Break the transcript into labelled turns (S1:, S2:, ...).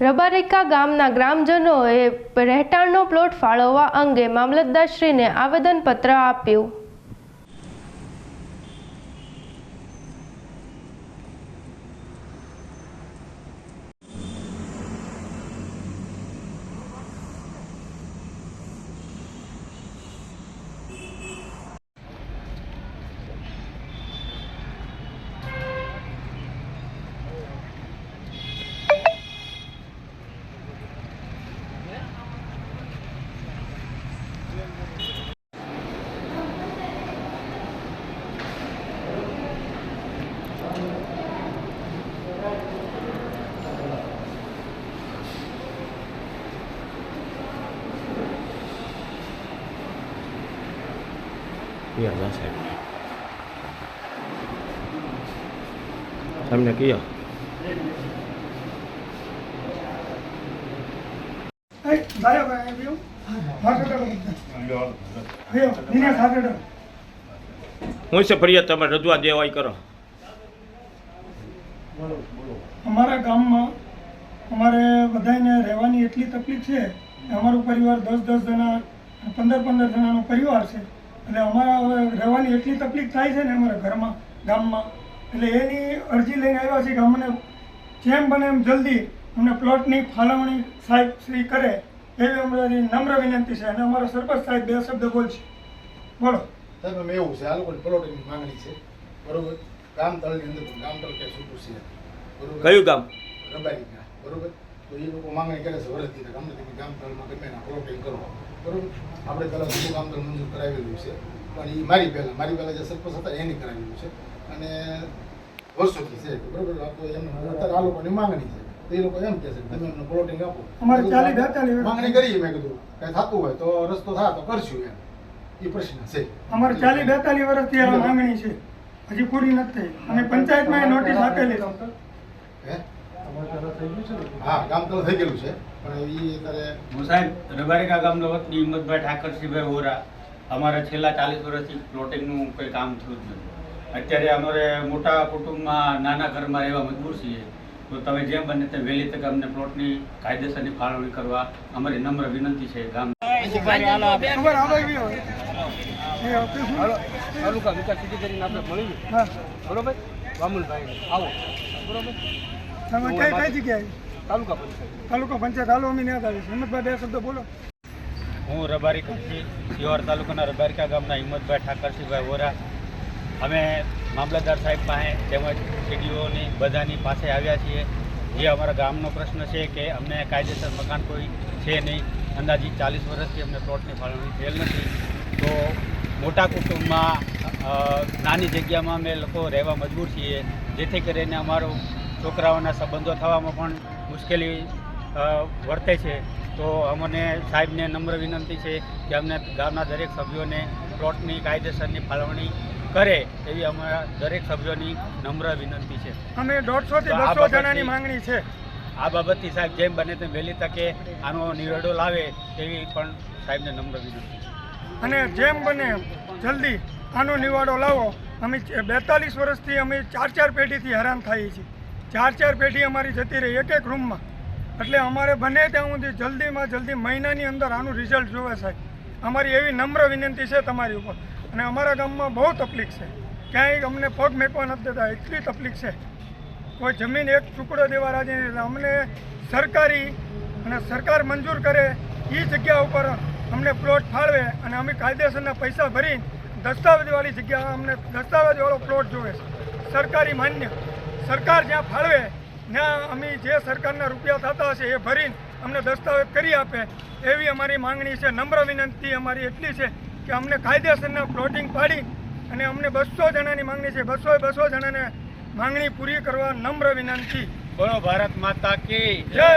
S1: રબારિકા ગામના ગ્રામજનોએ રહેઠાણનો પ્લોટ ફાળવવા અંગે મામલતદારશ્રીને આવેદનપત્ર આપ્યું.
S2: કયો ના સાહેબ તમને કયો. હું છે ફરિયાદ તમે રજૂઆત દેવાય કરો
S3: અમારા ગામમાં અમારે બધાને રહેવાની એટલી તકલીફ છે. અમારું પરિવાર દસ દસ જણા પંદર પંદર જણાનો પરિવાર છે. એટલે અમારા હવે રહેવાની એટલી તકલીફ થાય છે ને અમારા ઘરમાં ગામમાં. એટલે એની અરજી લઈને આવ્યા છે કે અમને જેમ બને એમ જલ્દી અમને પ્લોટની ફાળવણી સાહેબ શ્રી કરે એવી અમારી નમ્ર વિનંતી છે અને અમારા સરપંચ સાહેબ બે શબ્દ બોલશે. બોલો.
S4: સાહેબ અમે એવું છે આ લોકોની પ્લોટની માંગણી છે? બરોબર? ગામ તળની અંદર ગામ તળ કે છૂટું છે બરોબર?
S2: કયું ગામ?
S4: રબારી ગામ. બરોબર? તો એ લોકો માંગણી કરે છે વરસથી ગમે તમે ગામ તળમાં ગમે એના પ્લોટિંગ કરો. બરાબર? આપણે પહેલાં જૂનું ગામ મંજૂર કરાવેલું છે. પણ એ મારી પહેલાં મારી પહેલાં જે સરપંચ હતા એની કરાવેલું છે. અને વર્ષોથી છે બરોબર? આ તો એમ અત્યારે આ લોકોની માંગણી છે. તો એ લોકો એમ કહે છે તમે એમને પ્લોટિંગ આપો.
S3: અમારે ચાલી બેતાલી
S4: માંગણી કરીએ મેં કીધું. કાંઈ થતું હોય તો રસ્તો થાય તો કરશું એમ. એ પ્રશ્ન છે.
S3: અમારે ચાલી બેતાલી વર્ષથી આ માંગણી છે. હજી પૂરી નથી થઈ. અને પંચાયતમાં નોટિસ આપેલી.
S4: હે? હા ગામ તો થઈ ગયેલું છે. પણ એ અત્યારે
S5: હું સાહેબ રબારિકા ગામનો વતની હિંમતભાઈ ઠાકરસિંહભાઈ હોરા અમારે છેલ્લા ચાલીસ વર્ષથી પ્લોટિંગનું કોઈ કામ થયું જ નથી. અત્યારે અમારે મોટા કુટુંબમાં નાના ઘરમાં રહેવા મજબૂર છીએ. તો તમે જેમ બને તે વહેલી તકે અમને પ્લોટની કાયદેસરની ફાળવણી કરવા અમારી નમ્ર વિનંતી છે ગામ?
S6: તાલુકા વિકાસ આપણે બરોબર? વામુલભાઈ આવો. બરોબર?
S3: તમે કઈ કઈ જગ્યાએ?
S6: તાલુકા પંચાયત.
S3: તાલુકા પંચાયત હાલો અમે ત્યાં આવીશું. હિંમતભાઈ બે શબ્દ બોલો.
S5: હું રબારિકાથી સિવાર તાલુકાના રબારિકા ગામના હિંમતભાઈ ઠાકરસિંહભાઈ વોરા. અમે મામલતદાર સાહેબ પાસે તેમજ સીડીઓની બધાની પાસે આવ્યા છીએ. જે અમારા ગામનો પ્રશ્ન છે કે અમને કાયદેસર મકાન કોઈ છે નહીં. અંદાજિત ચાલીસ વર્ષથી અમને પ્લોટની ફાળવણી થયેલ નથી. તો મોટા કુટુંબમાં નાની જગ્યામાં અમે લોકો રહેવા મજબૂર છીએ. જેથી કરીને અમારો છોકરાઓના સંબંધો થવામાં પણ મુશ્કેલી વર્તે છે. તો અમને સાહેબને નમ્ર વિનંતી છે કે અમને ગામના દરેક સભ્યોને પ્લોટની કાયદેસરની ફાળવણી કરે એવી અમારા દરેક સભ્યોની નમ્ર વિનંતી છે.
S3: અમે દોઢસો થી
S5: તો આ
S3: બસો જણાની માંગણી છે.
S5: આ બાબતથી સાહેબ જેમ બને તેમ વહેલી તકે આનો નિવેડો લાવે એવી પણ સાહેબને નમ્ર વિનંતી છે.
S3: અને જેમ બને જલ્દી આનો નિવાડો લાવો. અમે બેતાલીસ વર્ષથી અમે ચાર ચાર પેઢીથી હેરાન થઈએ છીએ. ચાર ચાર પેઢી અમારી જતી રહી, એક એક રૂમમાં એટલે અમારે બને ત્યાં સુધી જલ્દીમાં જલ્દી મહિનાની અંદર આનું રિઝલ્ટ જોવે સાહેબ. અમારી એવી નમ્ર વિનંતી છે તમારી ઉપર. અને અમારા ગામમાં બહુ તકલીફ છે. ક્યાંય અમને પગ મેકવા નથી દેતા, એટલી તકલીફ છે. કોઈ જમીન એક ટુકડો દેવા રાજી નથી. અમને સરકારી અને સરકાર મંજૂર કરે એ જગ્યા ઉપર અમને પ્લોટ ફાળવે અને અમે કાયદેસરના પૈસા ભરી દસ્તાવેજવાળી જગ્યા અમને દસ્તાવેજવાળો પ્લોટ જોવે સરકારી માન્ય. સરકાર જ્યાં ફાળવે ત્યાં અમે જે સરકારના રૂપિયા થતા હશે એ ભરીને અમને દસ્તાવેજ કરી આપે. એવી અમારી માંગણી છે. નમ્ર વિનંતી અમારી એટલી છે કે અમને કાયદેસરના પ્લોટિંગ પાડી અને અમને બસો જણાની માંગણી છે. બસો બસો જણાને માંગણી પૂરી કરવા નમ્ર વિનંતી.
S5: બોલો ભારત માતા કી
S3: જય.